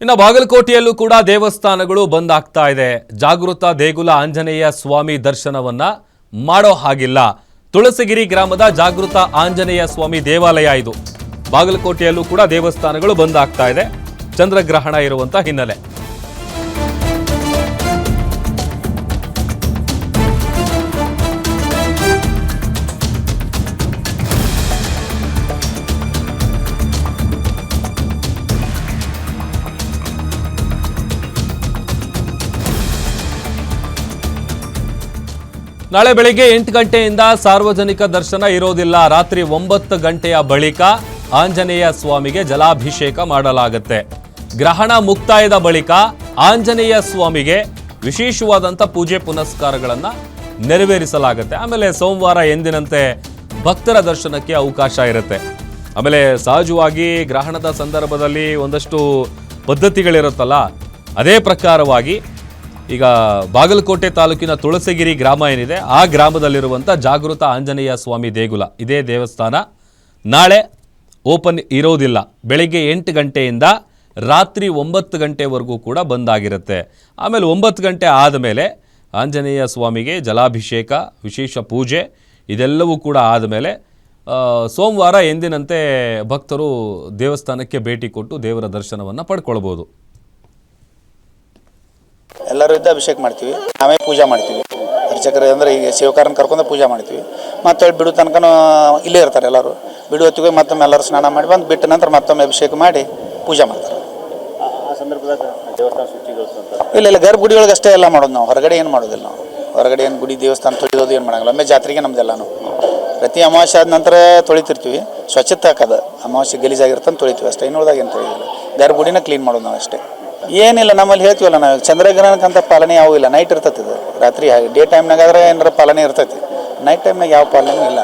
ಇನ್ನು ಬಾಗಲಕೋಟೆಯಲ್ಲೂ ಕೂಡ ದೇವಸ್ಥಾನಗಳು ಬಂದ್ ಆಗ್ತಾ ಇದೆ. ಜಾಗೃತ ದೇಗುಲ ಆಂಜನೇಯ ಸ್ವಾಮಿ ದರ್ಶನವನ್ನ ಮಾಡೋ ಹಾಗಿಲ್ಲ. ತುಳಸಿಗಿರಿ ಗ್ರಾಮದ ಜಾಗೃತ ಆಂಜನೇಯ ಸ್ವಾಮಿ ದೇವಾಲಯ ಇದು. ಬಾಗಲಕೋಟೆಯಲ್ಲೂ ಕೂಡ ದೇವಸ್ಥಾನಗಳು ಬಂದ್ ಆಗ್ತಾ ಇದೆ. ಚಂದ್ರಗ್ರಹಣ ಇರುವಂತ ಹಿನ್ನೆಲೆ. ನಾಳೆ ಬೆಳಿಗ್ಗೆ ಎಂಟು ಗಂಟೆಯಿಂದ ಸಾರ್ವಜನಿಕ ದರ್ಶನ ಇರೋದಿಲ್ಲ. ರಾತ್ರಿ ಒಂಬತ್ತು ಗಂಟೆಯ ಬಳಿಕ ಆಂಜನೇಯ ಸ್ವಾಮಿಗೆ ಜಲಾಭಿಷೇಕ ಮಾಡಲಾಗುತ್ತೆ. ಗ್ರಹಣ ಮುಕ್ತಾಯದ ಬಳಿಕ ಆಂಜನೇಯ ಸ್ವಾಮಿಗೆ ವಿಶೇಷವಾದಂಥ ಪೂಜೆ ಪುನಸ್ಕಾರಗಳನ್ನು ನೆರವೇರಿಸಲಾಗುತ್ತೆ. ಆಮೇಲೆ ಸೋಮವಾರ ಎಂದಿನಂತೆ ಭಕ್ತರ ದರ್ಶನಕ್ಕೆ ಅವಕಾಶ ಇರುತ್ತೆ. ಆಮೇಲೆ ಸಹಜವಾಗಿ ಗ್ರಹಣದ ಸಂದರ್ಭದಲ್ಲಿ ಒಂದಷ್ಟು ಪದ್ಧತಿಗಳಿರುತ್ತಲ್ಲ, ಅದೇ ಪ್ರಕಾರವಾಗಿ ಈಗ ಬಾಗಲಕೋಟೆ ತಾಲೂಕಿನ ತುಳಸಗಿರಿ ಗ್ರಾಮ ಏನಿದೆ, ಆ ಗ್ರಾಮದಲ್ಲಿರುವಂಥ ಜಾಗೃತ ಆಂಜನೇಯ ಸ್ವಾಮಿ ದೇಗುಲ. ಇದೇ ದೇವಸ್ಥಾನ. ನಾಳೆ ಓಪನ್ ಇರೋದಿಲ್ಲ. ಬೆಳಿಗ್ಗೆ ಎಂಟು ಗಂಟೆಯಿಂದ ರಾತ್ರಿ ಒಂಬತ್ತು ಗಂಟೆವರೆಗೂ ಕೂಡ ಬಂದಾಗಿರುತ್ತೆ ಆಮೇಲೆ ಒಂಬತ್ತು ಗಂಟೆ ಆದಮೇಲೆ ಆಂಜನೇಯ ಸ್ವಾಮಿಗೆ ಜಲಾಭಿಷೇಕ, ವಿಶೇಷ ಪೂಜೆ, ಇದೆಲ್ಲವೂ ಕೂಡ ಆದಮೇಲೆ ಸೋಮವಾರ ಎಂದಿನಂತೆ ಭಕ್ತರು ದೇವಸ್ಥಾನಕ್ಕೆ ಭೇಟಿ ಕೊಟ್ಟು ದೇವರ ದರ್ಶನವನ್ನು ಪಡ್ಕೊಳ್ಬೋದು. ಎಲ್ಲರೂ ಇದ್ದ ಅಭಿಷೇಕ ಮಾಡ್ತೀವಿ ನಾವೇ ಪೂಜೆ ಮಾಡ್ತೀವಿ. ಅರ್ಚಕರು ಅಂದರೆ ಈಗ ಸೇವಕಾರನ ಕರ್ಕೊಂಡು ಪೂಜೆ ಮಾಡ್ತೀವಿ. ಮತ್ತೆ ಬಿಡು ತನಕನೂ ಇಲ್ಲೇ ಇರ್ತಾರೆ ಎಲ್ಲರೂ. ಬಿಡು ಹೊತ್ತಿಗೆ ಮತ್ತೊಮ್ಮೆ ಎಲ್ಲರೂ ಸ್ನಾನ ಮಾಡಿ ಬಂದು ಬಿಟ್ಟ ನಂತರ ಮತ್ತೊಮ್ಮೆ ಅಭಿಷೇಕ ಮಾಡಿ ಪೂಜೆ ಮಾಡ್ತಾರೆ. ಇಲ್ಲ ಇಲ್ಲ ಗರ್ಭಗುಡಿಯೊಳಗೆ ಅಷ್ಟೇ ಎಲ್ಲ ಮಾಡೋದು ನಾವು. ಹೊರಗಡೆ ಏನು ಮಾಡೋದಿಲ್ಲ ನಾವು. ಹೊರಗಡೆ ಏನು ಗುಡಿ, ದೇವಸ್ಥಾನ ತೊಳೆಯೋದು ಏನು ಮಾಡಂಗಿಲ್ಲ. ಒಮ್ಮೆ ಜಾತ್ರೆಗೆ ನಮ್ದೆಲ್ಲ ನಾವು ಪ್ರತಿ ಅಮಾವಾಸ್ಯೆ ಆದ ನಂತರ ತೊಳಿತಿರ್ತೀವಿ. ಸ್ವಚ್ಛತೆ ಹಾಕೋದು. ಅಮಾವಾಸ್ಯೆ ಗಲೀಜಾಗಿರ್ತಂತ ತೊಳಿತೀವಿ ಅಷ್ಟೇ. ಇನ್ನುಳ್ದಾಗ ಏನು ತೊಳೆಯೋದಿಲ್ಲ. ಗರ್ಭಗುಡಿನ ಕ್ಲೀನ್ ಮಾಡೋದು ನಾವು ಅಷ್ಟೇ. ಏನಿಲ್ಲ ನಮ್ಮಲ್ಲಿ ಹೇಳ್ತೀವಲ್ಲ ನಾವು ಚಂದ್ರಗ್ರಹಣಕ್ಕಂತ ಪಾಲನೆ ಯಾವೂ ಇಲ್ಲ. ನೈಟ್ ಇರ್ತೈತಿ ಇದು. ರಾತ್ರಿ ಡೇ ಟೈಮ್ನಾಗ ಆದ್ರೆ ಏನಾರ ಪಾಲನೆ ಇರ್ತೈತಿ. ನೈಟ್ ಟೈಮ್ನಾಗ ಯಾವ ಪಾಲನೆ ಇಲ್ಲ.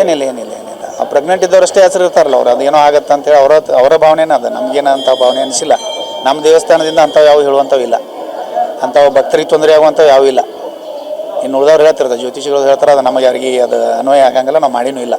ಏನಿಲ್ಲ ಏನಿಲ್ಲ ಏನಿಲ್ಲ. ಆ ಪ್ರೆಗ್ನೆಂಟ್ ಇದ್ದವ್ರು ಅಷ್ಟೇ ಹೆಸರು ಇರ್ತಾರಲ್ಲ ಅವ್ರು ಅದೇನೋ ಆಗತ್ತೆ ಅಂತೇಳಿ ಅವರ ಅವರ ಭಾವನೆನೇ ಅದ. ನಮಗೇನಂತ ಭಾವನೆ ಅನಿಸಿಲ್ಲ. ನಮ್ಮ ದೇವಸ್ಥಾನದಿಂದ ಅಂಥವು ಯಾವ ಹೇಳುವಂಥವು ಇಲ್ಲ. ಅಂಥವು ಭಕ್ತರಿಗೆ ತೊಂದರೆ ಆಗುವಂಥವು ಯಾವ ಇಲ್ಲ. ಇನ್ನು ಉಳಿದವ್ರು ಹೇಳ್ತಿರ್ತಾರೆ ಜ್ಯೋತಿಷಿಗಳು ಹೇಳ್ತಾರೆ ಅದು ನಮಗೆ ಯಾರಿಗೆ ಅದು ಅನ್ವಯ ಆಗಂಗಿಲ್ಲ ನಾವು ಮಾಡಿನೂ ಇಲ್ಲ.